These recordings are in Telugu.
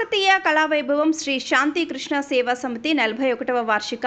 కాకతీయ కళావైభవం శ్రీ శాంతి కృష్ణ సేవా సమితి నలభై ఒకటవ వార్షిక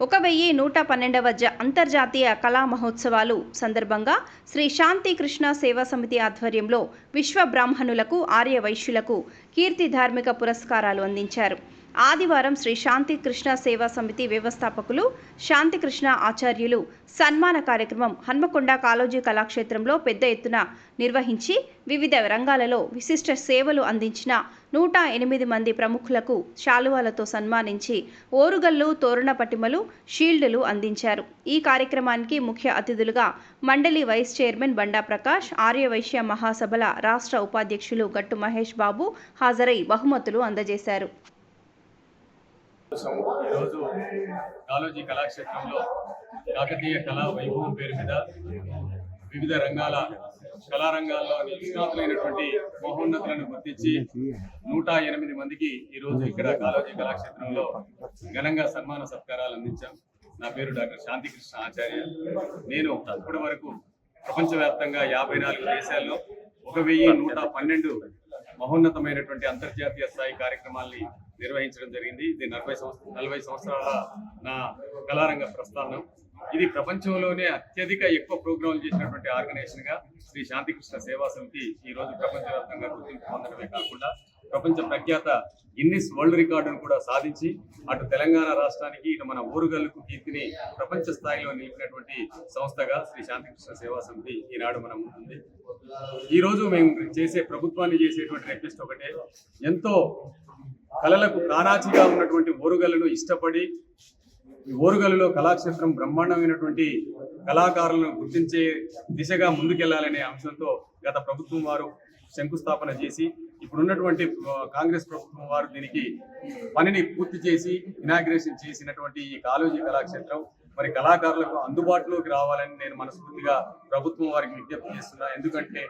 ఒక వెయ్యి నూట పన్నెండవ జ అంతర్జాతీయ కళా మహోత్సవాలు సందర్భంగా శ్రీ శాంతి కృష్ణ సేవా సమితి ఆధ్వర్యంలో విశ్వ బ్రాహ్మణులకు ఆర్య వైశ్యులకు కీర్తి ధార్మిక పురస్కారాలు అందించారు. ఆదివారం శ్రీ శాంతి కృష్ణ సేవా సమితి వ్యవస్థాపకులు శాంతి కృష్ణ ఆచార్యులు సన్మాన కార్యక్రమం హన్మకొండ కాలోజీ కళాక్షేత్రంలో పెద్ద ఎత్తున నిర్వహించి వివిధ రంగాలలో విశిష్ట సేవలు అందించిన నూట ఎనిమిది మంది ప్రముఖులకు శాలువాలతో సన్మానించి ఓరుగల్లు తోరణ పటిమలు షీల్డులు అందించారు. ఈ కార్యక్రమానికి ముఖ్య అతిథులుగా మండలి వైస్ చైర్మన్ బండా ప్రకాష్ ఆర్యవైశ్య మహాసభల రాష్ట్ర ఉపాధ్యక్షులు గట్టు మహేష్ బాబు హాజరై బహుమతులు అందజేశారు. ఈరోజు కాలోజీ కళాక్షేత్రంలో కాకతీయ కళా వైభవం పేరు మీద వివిధ రంగాల కళారంగాల్లో నిష్ణాతులైనటువంటి మహోన్నతులను గుర్తించి నూట ఎనిమిది మందికి ఈరోజు ఇక్కడ కాలోజీ కళాక్షేత్రంలో ఘనంగా సన్మాన సత్కారాలు అందించాం. నా పేరు డాక్టర్ శాంతికృష్ణ ఆచార్య. నేను ఇప్పటి వరకు ప్రపంచవ్యాప్తంగా యాభై నాలుగు దేశాల్లో ఒక వెయ్యి నూట పన్నెండు మహోన్నతమైనటువంటి అంతర్జాతీయ స్థాయి కార్యక్రమాల్ని నిర్వహించడం జరిగింది. ఇది నలభై సంవత్సరం నలభై సంవత్సరాల నా కళారంగ ప్రస్థానం. ఇది ప్రపంచంలోనే అత్యధిక ఎక్కువ ప్రోగ్రాంలు చేసినటువంటి ఆర్గనైజేషన్గా శ్రీ శాంతికృష్ణ సేవా సమితి ఈ రోజు ప్రపంచవ్యాప్తంగా గుర్తింపు పొందడమే కాకుండా ప్రపంచ ప్రఖ్యాత గిన్నిస్ వరల్డ్ రికార్డును కూడా సాధించి అటు తెలంగాణ రాష్ట్రానికి ఇటు మన ఊరుగల్లుకు కీర్తిని ప్రపంచ స్థాయిలో నిలిపినటువంటి సంస్థగా శ్రీ శాంతికృష్ణ సేవా సమితి ఈనాడు మనం ఉంటుంది ఈ రోజు మేము చేసే ప్రభుత్వాన్ని చేసేటువంటి రిక్వెస్ట్ ఒకటే. ఎంతో కళలకు కానాచిగా ఉన్నటువంటి ఓరుగలను ఇష్టపడి ఈ ఓరుగల్లులో కళాక్షేత్రం బ్రహ్మాండమైనటువంటి కళాకారులను గుర్తించే దిశగా ముందుకెళ్ళాలనే అంశంతో గత ప్రభుత్వం వారు శంకుస్థాపన చేసి ఇప్పుడున్నటువంటి కాంగ్రెస్ ప్రభుత్వం వారు దీనికి పనిని పూర్తి చేసి ఇనాగ్రేషన్ చేసినటువంటి ఈ కాలోజీ కళాక్షేత్రం మరి కళాకారులకు అందుబాటులోకి రావాలని నేను మనస్ఫూర్తిగా ప్రభుత్వం వారికి విజ్ఞప్తి చేస్తున్నా. ఎందుకంటే